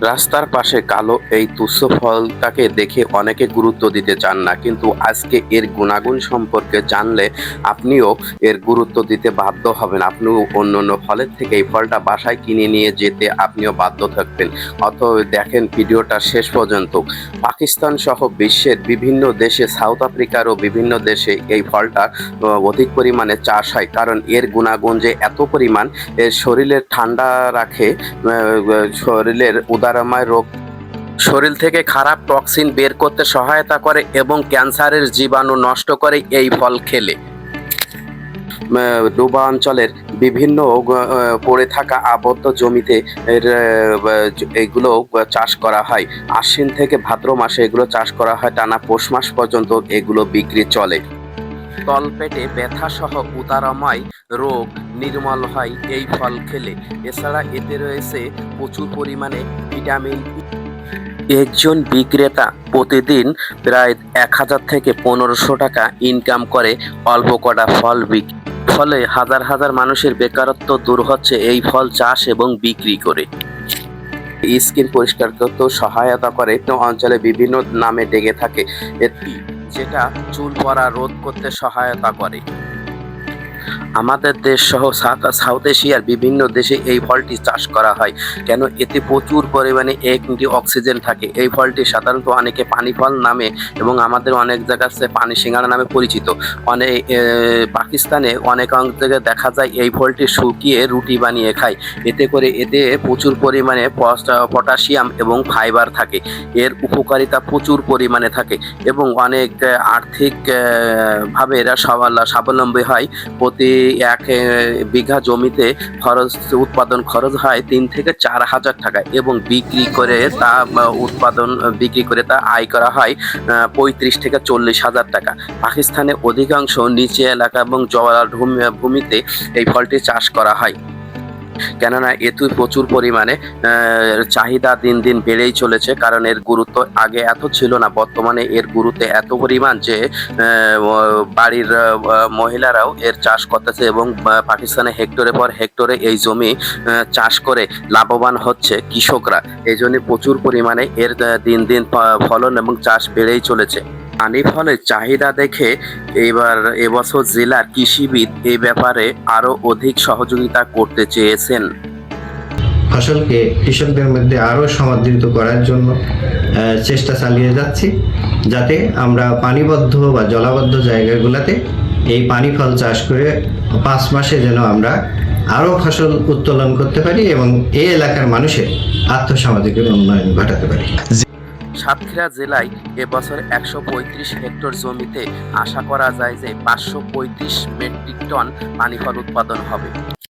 রাস্তার পাশে কালো এই তুচ্ছ ফলটাকে দেখে অনেকে গুরুত্ব দিতে চান না, কিন্তু আজকে এর গুণাগুণ সম্পর্কে জানলে আপনিও এর গুরুত্ব দিতে বাধ্য হবেন। আপনিও অন্য অন্য ফলের থেকে এই ফলটা বাসায় কিনে নিয়ে যেতে আপনিও বাধ্য থাকবেন। অত দেখেন ভিডিওটা শেষ পর্যন্ত। পাকিস্তান সহ বিশ্বের বিভিন্ন দেশে, সাউথ আফ্রিকারও বিভিন্ন দেশে এই ফলটা অধিক পরিমাণে চাষ হয়। কারণ এর গুণাগুণ যে এত পরিমাণ, এর শরীরের ঠান্ডা রাখে শরীরের উদারময় রোগ। শরীর থেকে খারাপ টক্সিন বের করতে সহায়তা করে এবং ক্যান্সারের জীবাণু নষ্ট করে এই ফল খেলে। ডুবা অঞ্চলের বিভিন্ন পড়ে থাকা আবদ্ধ জমিতে এগুলো চাষ করা হয়। আশ্বিন থেকে ভাদ্র মাসে এগুলো চাষ করা হয়, টানা পৌষ মাস পর্যন্ত এগুলো বিক্রি চলে। তলপেটে ব্যথা সহ উদারময় রোগ নির্মল হয় এই ফল খেলে। এছাড়া এতে রয়েছে প্রচুর পরিমাণে ভিটামিন একজন বিক্রেতা প্রতিদিন প্রায় এক হাজার থেকে পনেরোশো টাকা ইনকাম করে অল্প কটা ফল বিক্রি ফলে হাজার হাজার মানুষের বেকারত্ব দূর হচ্ছে এই ফল চাষ এবং বিক্রি করে। স্কিন পরিষ্কার করতেও সহায়তা করে। অঞ্চলে বিভিন্ন নামে ডেকে থাকে। যেটা চুল পড়া রোধ করতে সহায়তা করে। আমাদের দেশ সহ সাউথ এশিয়ার বিভিন্ন দেশে এই ফলটি চাষ করা হয়। কেন? এতে প্রচুর পরিমাণে অ্যান্টি অক্সিজেন থাকে। এই ফলটি সাধারণত অনেকে পানি ফল নামে এবং আমাদের অনেক জায়গাতে পানি সিঙ্গারা নামে পরিচিত। অনেক পাকিস্তানে অনেক অংশ থেকে দেখা যায় এই ফলটি শুকিয়ে রুটি বানিয়ে খায়। এতে করে এতে প্রচুর পরিমাণে পটাশিয়াম এবং ফাইবার থাকে। এর উপকারিতা প্রচুর পরিমাণে থাকে এবং অনেক, আর্থিক ভাবে এরা স্বাবলম্বী হয়। প্রতি এক বিঘা জমিতে খরচ, উৎপাদন খরচ হয় তিন থেকে চার হাজার টাকা এবং বিক্রি করে তা উৎপাদন, বিক্রি করে তা আয় করা হয় পঁয়ত্রিশ থেকে চল্লিশ হাজার টাকা। পাকিস্তানে অধিকাংশ নিচে এলাকা এবং জওয়ার ভূমি- ভূমিতে এই ফলটি চাষ করা হয়। কেননা এতে প্রচুর পরিমাণে চাহিদা দিন দিন বেড়েই চলেছে, কারণ এর গুরুত্ব আগে এত ছিল না, বর্তমানে এর গুরুত্ব এত পরিমাণ যে বাড়ির মহিলারাও এর চাষ করতেছে এবং পাকিস্তানে হেক্টরে পর হেক্টরে এই জমি চাষ করে লাভবান হচ্ছে কৃষকরা। এই জন্য প্রচুর পরিমাণে এর দিন দিন ফলন এবং চাষ বেড়েই চলেছে। পানি ফলের চাহিদা দেখে এবার এবছর জেলার কৃষিবিদ এই ব্যাপারে আরও অধিক সহযোগিতা করতে চেয়েছেন। ফসলকে কৃষকদের মধ্যে আরও সমাদৃত করার জন্য চেষ্টা চালিয়ে যাচ্ছি, যাতে আমরা পানিবদ্ধ বা জলাবদ্ধ জায়গাগুলোতে এই পানি ফল চাষ করে পাঁচ মাসে যেন আমরা আরও ফসল উত্তোলন করতে পারি এবং এই এলাকার মানুষের আর্থসামাজিক উন্নয়ন ঘটাতে পারি। সাতক্ষীরা জেলায় এবছর একশো পঁয়ত্রিশ হেক্টর জমিতে আশা করা যায় যে পাঁচশো পঁয়ত্রিশ মেট্রিক টন পানিফল উৎপাদন হবে।